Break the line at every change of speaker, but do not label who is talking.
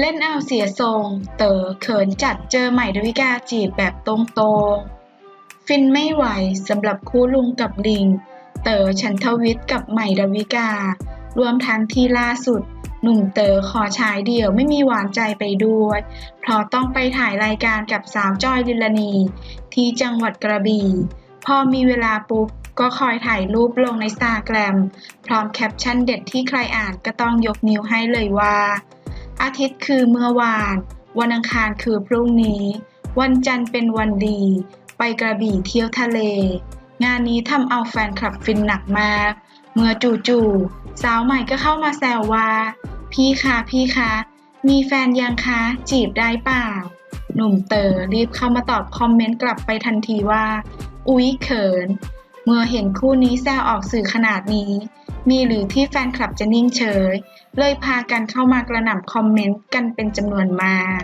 เล่นเอาเสียทรง เต๋อเขินจัดเจอใหม่ดาวิกาจีบแบบตรงๆ ฟินไม่ไหวสำหรับคู่ลุงกับลิง เต๋อฉันทวิทย์กับใหม่ดาวิกา รวมทั้งที่ล่าสุด หนุ่มเต๋อขอฉายเดี่ยวไม่มีหวานใจไปด้วย เพราะต้องไปถ่ายรายการกับสาวจ้อยลิลลานี ที่จังหวัดกระบี่ พอมีเวลาปุ๊บก็คอยถ่ายรูปลงในสตาแกรม พร้อมแคปชั่นเด็ดที่ใครอ่านก็ต้องยกนิ้วให้เลยว่า อาทิตย์คือเมื่อวาน วันอังคารคือพรุ่งนี้ วันจันทร์เป็นวันดี ไปกระบี่เที่ยวทะเล งานนี้ทำเอาแฟนคลับฟินหนักมาก เมื่อจู่ๆสาวใหม่ก็เข้ามาแซวว่า พี่คะพี่คะมีแฟนยังคะ จีบได้เปล่า หนุ่มเต๋อรีบเข้ามาตอบคอมเมนต์กลับไปทันทีว่า อุ๊ยเขิน เมื่อเห็นคู่นี้แซวออกสื่อขนาดนี้ มีหรือที่แฟนคลับจะนิ่งเฉย เลยพากันเข้ามากระหน่ำคอมเมนต์กันเป็นจำนวนมาก